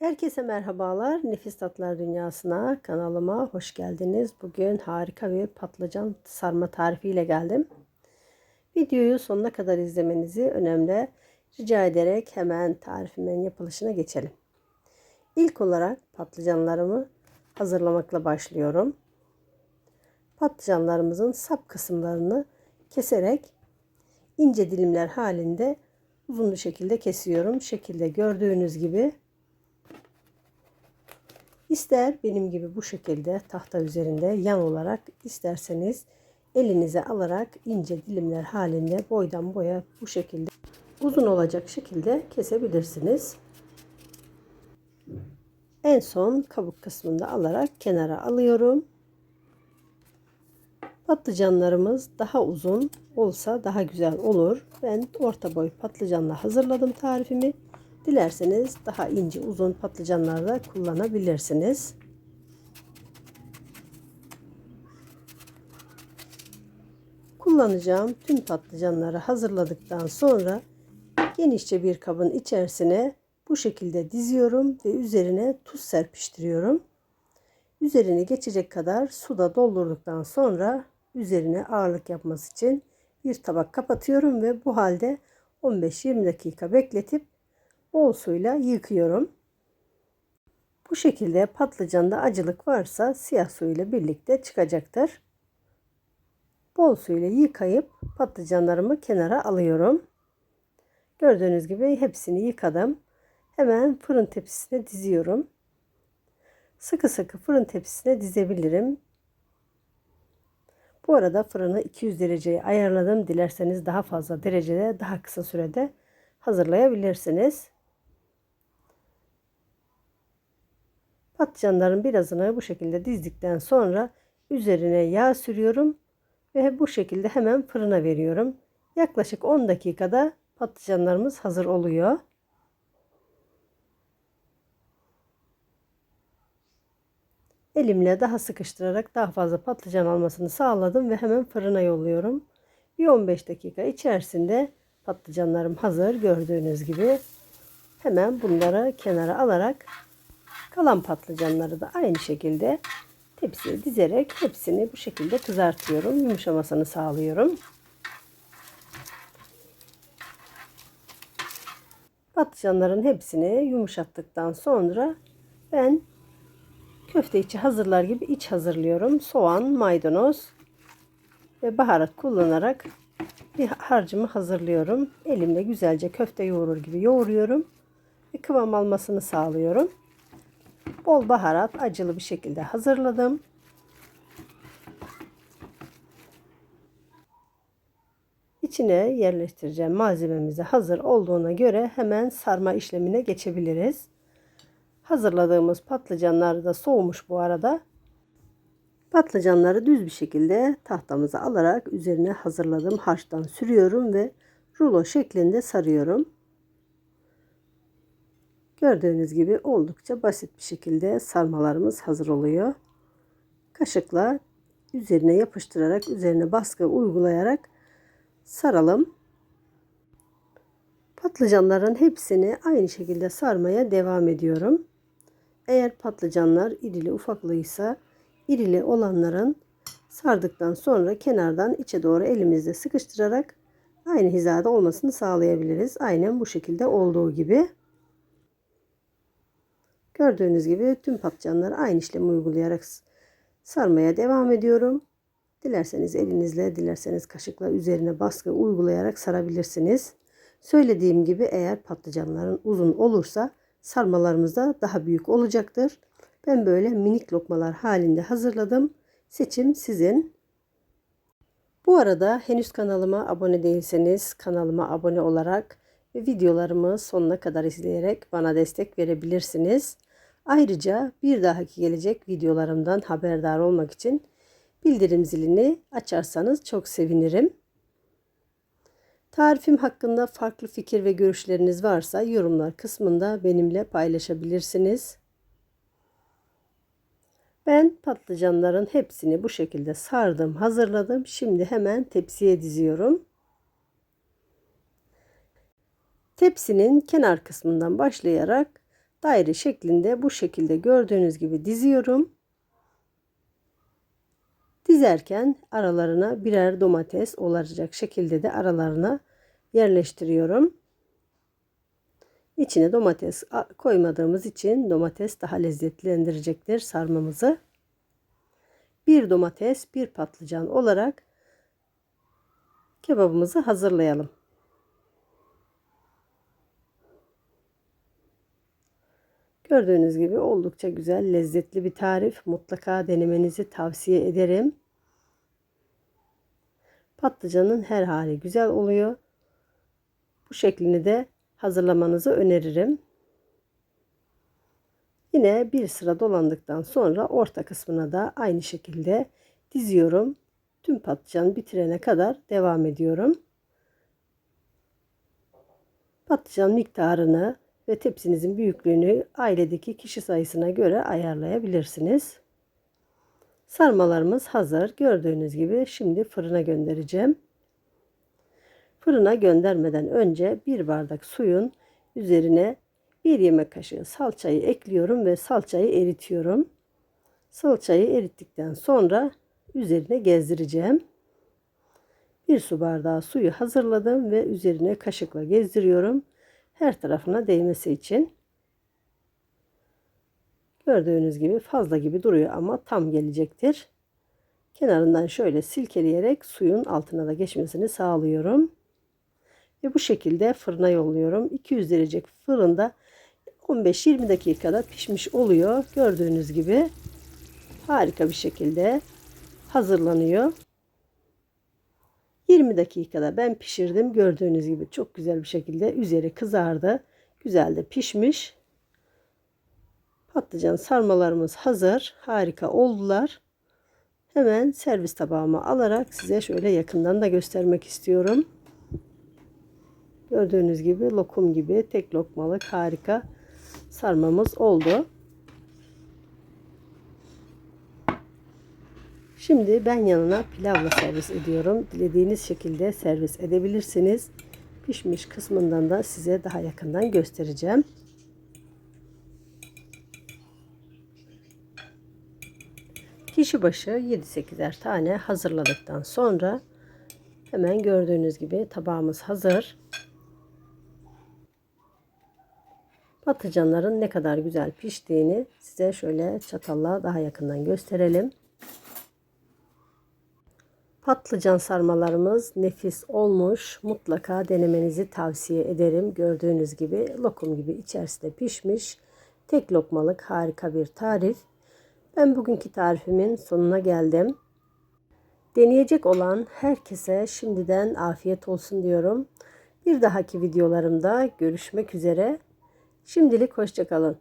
Herkese merhabalar. Nefis Tatlar Dünyası'na, kanalıma hoş geldiniz. Bugün harika bir patlıcan sarma tarifiyle geldim. Videoyu sonuna kadar izlemenizi önemli rica ederek hemen tarifimin yapılışına geçelim. İlk olarak patlıcanlarımı hazırlamakla başlıyorum. Patlıcanlarımızın sap kısımlarını keserek ince dilimler halinde uzun bir şekilde kesiyorum. Şekilde gördüğünüz gibi İster benim gibi bu şekilde tahta üzerinde yan olarak isterseniz elinize alarak ince dilimler halinde boydan boya bu şekilde uzun olacak şekilde kesebilirsiniz. En son kabuk kısmında alarak kenara alıyorum. Patlıcanlarımız daha uzun olsa daha güzel olur. Ben orta boy patlıcanla hazırladım tarifimi. Dilerseniz daha ince uzun patlıcanlar da kullanabilirsiniz. Kullanacağım tüm patlıcanları hazırladıktan sonra genişçe bir kabın içerisine bu şekilde diziyorum ve üzerine tuz serpiştiriyorum. Üzerine geçecek kadar suda doldurduktan sonra üzerine ağırlık yapması için bir tabak kapatıyorum ve bu halde 15-20 dakika bekletip bol suyla yıkıyorum. Bu şekilde patlıcanda acılık varsa siyah su ile birlikte çıkacaktır. Bol suyla yıkayıp patlıcanlarımı kenara alıyorum. Gördüğünüz gibi hepsini yıkadım. Hemen fırın tepsisine diziyorum. Sıkı sıkı fırın tepsisine dizebilirim. Bu arada fırını 200 dereceye ayarladım. Dilerseniz daha fazla derecede daha kısa sürede hazırlayabilirsiniz. Patlıcanların birazını bu şekilde dizdikten sonra üzerine yağ sürüyorum ve bu şekilde hemen fırına veriyorum. Yaklaşık 10 dakikada patlıcanlarımız hazır oluyor. Elimle daha sıkıştırarak daha fazla patlıcan almasını sağladım ve hemen fırına yolluyorum. Bir 15 dakika içerisinde patlıcanlarım hazır gördüğünüz gibi. Hemen bunları kenara alarak Kalan patlıcanları da aynı şekilde tepsiye dizerek hepsini bu şekilde kızartıyorum. Yumuşamasını sağlıyorum. Patlıcanların hepsini yumuşattıktan sonra ben köfte içi hazırlar gibi iç hazırlıyorum. Soğan, maydanoz ve baharat kullanarak bir harcımı hazırlıyorum. Elimle güzelce köfte yoğurur gibi yoğuruyorum ve kıvam almasını sağlıyorum bol baharat acılı bir şekilde hazırladım. İçine yerleştireceğim malzememizi hazır olduğuna göre hemen sarma işlemine geçebiliriz. Hazırladığımız patlıcanlar da soğumuş bu arada. Patlıcanları düz bir şekilde tahtamıza alarak üzerine hazırladığım harçtan sürüyorum ve rulo şeklinde sarıyorum. Gördüğünüz gibi oldukça basit bir şekilde sarmalarımız hazır oluyor. Kaşıkla üzerine yapıştırarak üzerine baskı uygulayarak saralım. Patlıcanların hepsini aynı şekilde sarmaya devam ediyorum. Eğer patlıcanlar irili ufaklıysa irili olanların sardıktan sonra kenardan içe doğru elimizle sıkıştırarak aynı hizada olmasını sağlayabiliriz. Aynen bu şekilde olduğu gibi. Gördüğünüz gibi tüm patlıcanları aynı işlemi uygulayarak sarmaya devam ediyorum. Dilerseniz elinizle, dilerseniz kaşıkla üzerine baskı uygulayarak sarabilirsiniz. Söylediğim gibi eğer patlıcanların uzun olursa sarmalarımız da daha büyük olacaktır. Ben böyle minik lokmalar halinde hazırladım. Seçim sizin. Bu arada henüz kanalıma abone değilseniz kanalıma abone olarak ve videolarımı sonuna kadar izleyerek bana destek verebilirsiniz. Ayrıca bir dahaki gelecek videolarımdan haberdar olmak için bildirim zilini açarsanız çok sevinirim. Tarifim hakkında farklı fikir ve görüşleriniz varsa yorumlar kısmında benimle paylaşabilirsiniz. Ben patlıcanların hepsini bu şekilde sardım, hazırladım. Şimdi hemen tepsiye diziyorum. Tepsinin kenar kısmından başlayarak daire şeklinde bu şekilde gördüğünüz gibi diziyorum. Dizerken aralarına birer domates olacak şekilde de aralarına yerleştiriyorum. İçine domates koymadığımız için domates daha lezzetlendirecektir sarmamızı. Bir domates, bir patlıcan olarak kebabımızı hazırlayalım. Gördüğünüz gibi oldukça güzel, lezzetli bir tarif. Mutlaka denemenizi tavsiye ederim. Patlıcanın her hali güzel oluyor. Bu şeklini de hazırlamanızı öneririm. Yine bir sıra dolandıktan sonra orta kısmına da aynı şekilde diziyorum. Tüm patlıcan bitirene kadar devam ediyorum. Patlıcan miktarını ve tepsinizin büyüklüğünü ailedeki kişi sayısına göre ayarlayabilirsiniz. Sarmalarımız hazır. Gördüğünüz gibi şimdi fırına göndereceğim. Fırına göndermeden önce bir bardak suyun üzerine bir yemek kaşığı salçayı ekliyorum ve salçayı eritiyorum. Salçayı erittikten sonra üzerine gezdireceğim. Bir su bardağı suyu hazırladım ve üzerine kaşıkla gezdiriyorum. Her tarafına değmesi için. Gördüğünüz gibi fazla gibi duruyor ama tam gelecektir. Kenarından şöyle silkeleyerek suyun altına da geçmesini sağlıyorum. Ve bu şekilde fırına yolluyorum. 200 derece fırında 15-20 dakikada pişmiş oluyor. Gördüğünüz gibi harika bir şekilde hazırlanıyor. 20 dakikada ben pişirdim. Gördüğünüz gibi çok güzel bir şekilde üzeri kızardı. Güzel de pişmiş. Patlıcan sarmalarımız hazır. Harika oldular. Hemen servis tabağıma alarak size şöyle yakından da göstermek istiyorum. Gördüğünüz gibi lokum gibi tek lokmalık harika sarmamız oldu. Şimdi ben yanına pilavla servis ediyorum. Dilediğiniz şekilde servis edebilirsiniz. Pişmiş kısmından da size daha yakından göstereceğim. Kişi başı 7-8'er tane hazırladıktan sonra hemen gördüğünüz gibi tabağımız hazır. Patlıcanların ne kadar güzel piştiğini size şöyle çatalla daha yakından gösterelim. Patlıcan sarmalarımız nefis olmuş. Mutlaka denemenizi tavsiye ederim. Gördüğünüz gibi lokum gibi içerisinde pişmiş. Tek lokmalık harika bir tarif. Ben bugünkü tarifimin sonuna geldim. Deneyecek olan herkese şimdiden afiyet olsun diyorum. Bir dahaki videolarımda görüşmek üzere. Şimdilik hoşçakalın.